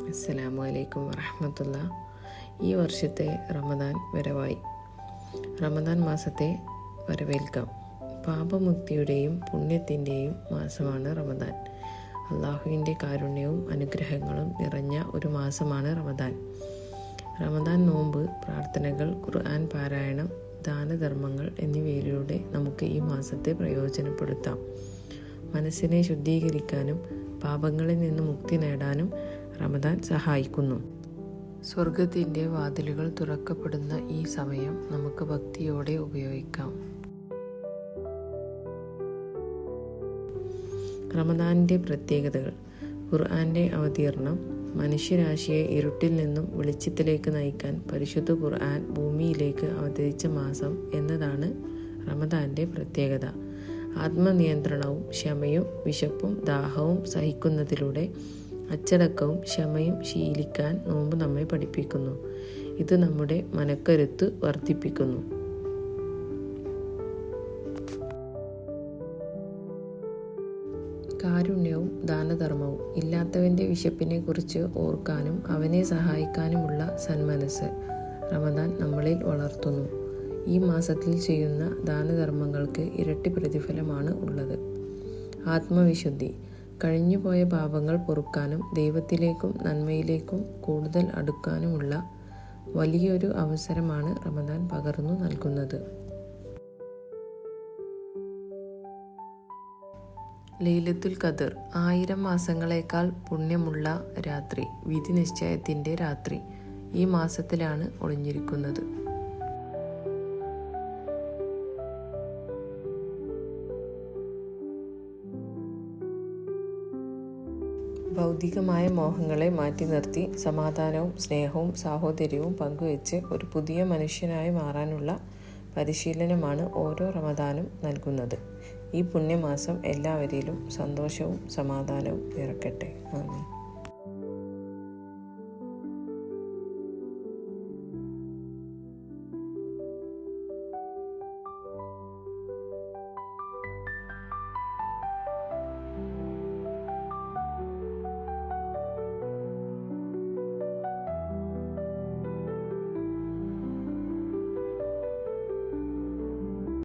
അസ്സലാമു അലൈക്കും വറഹമത്തുള്ള. ഈ വർഷത്തെ റമദാൻ വരവായി. റമദാൻ മാസത്തെ വരവേൽക്കാം. പാപമുക്തിയുടെയും പുണ്യത്തിന്റെയും മാസമാണ് റമദാൻ. അള്ളാഹുവിന്റെ കാരുണ്യവും അനുഗ്രഹങ്ങളും നിറഞ്ഞ ഒരു മാസമാണ് റമദാൻ. റമദാൻ നോമ്പ് പ്രാർത്ഥനകൾ ഖുർആൻ പാരായണം ദാനധർമ്മങ്ങൾ എന്നിവയിലൂടെ നമുക്ക് ഈ മാസത്തെ പ്രയോജനപ്പെടുത്താം. മനസ്സിനെ ശുദ്ധീകരിക്കാനും പാപങ്ങളിൽ നിന്ന് മുക്തി നേടാനും റമദാൻ സഹായിക്കുന്നു. സ്വർഗത്തിന്റെ വാതിലുകൾ തുറക്കപ്പെടുന്ന ഈ സമയം നമുക്ക് ഭക്തിയോടെ ഉപയോഗിക്കാം. റമദാനിന്റെ പ്രത്യേകതകൾ. ഖുർആാന്റെ അവതീർണം മനുഷ്യരാശിയെ ഇരുട്ടിൽ നിന്നും വെളിച്ചത്തിലേക്ക് നയിക്കാൻ പരിശുദ്ധ ഖുർആൻ ഭൂമിയിലേക്ക് അവതരിച്ച മാസം എന്നതാണ് റമദാന്റെ പ്രത്യേകത. ആത്മനിയന്ത്രണവും ക്ഷമയും വിശപ്പും ദാഹവും സഹിക്കുന്നതിലൂടെ അച്ചടക്കവും ക്ഷമയും ശീലിക്കാൻ നോമ്പ് നമ്മെ പഠിപ്പിക്കുന്നു. ഇത് നമ്മുടെ മനക്കരുത്ത് വർദ്ധിപ്പിക്കുന്നു. കാരുണ്യവും ദാനധർമ്മവും ഇല്ലാത്തവന്റെ വിശപ്പിനെ കുറിച്ച് ഓർക്കാനും അവനെ സഹായിക്കാനുമുള്ള സന്മനസ് റമദാൻ നമ്മളിൽ വളർത്തുന്നു. ഈ മാസത്തിൽ ചെയ്യുന്ന ദാനധർമ്മങ്ങൾക്ക് ഇരട്ടി പ്രതിഫലമാണ് ഉള്ളത്. ആത്മവിശുദ്ധി കഴിഞ്ഞുപോയ പാപങ്ങൾ പൊറുക്കാനും ദൈവത്തിലേക്കും നന്മയിലേക്കും കൂടുതൽ അടുക്കാനുമുള്ള വലിയൊരു അവസരമാണ് റമദാൻ പകർന്നു നൽകുന്നത്. ലൈലത്തുൽ ഖദർ ആയിരം മാസങ്ങളേക്കാൾ പുണ്യമുള്ള രാത്രി വിധി നിശ്ചയത്തിന്റെ രാത്രി ഈ മാസത്തിലാണ് ഒളിഞ്ഞിരിക്കുന്നത്. ഭൗതികമായ മോഹങ്ങളെ മാറ്റി നിർത്തി സമാധാനവും സ്നേഹവും സാഹോദര്യവും പങ്കുവെച്ച് ഒരു പുതിയ മനുഷ്യനായി മാറാനുള്ള പരിശീലനമാണ് ഓരോ റമദാനും നൽകുന്നത്. ഈ പുണ്യമാസം എല്ലാവരിലും സന്തോഷവും സമാധാനവും നിറക്കട്ടെ. ആമീൻ.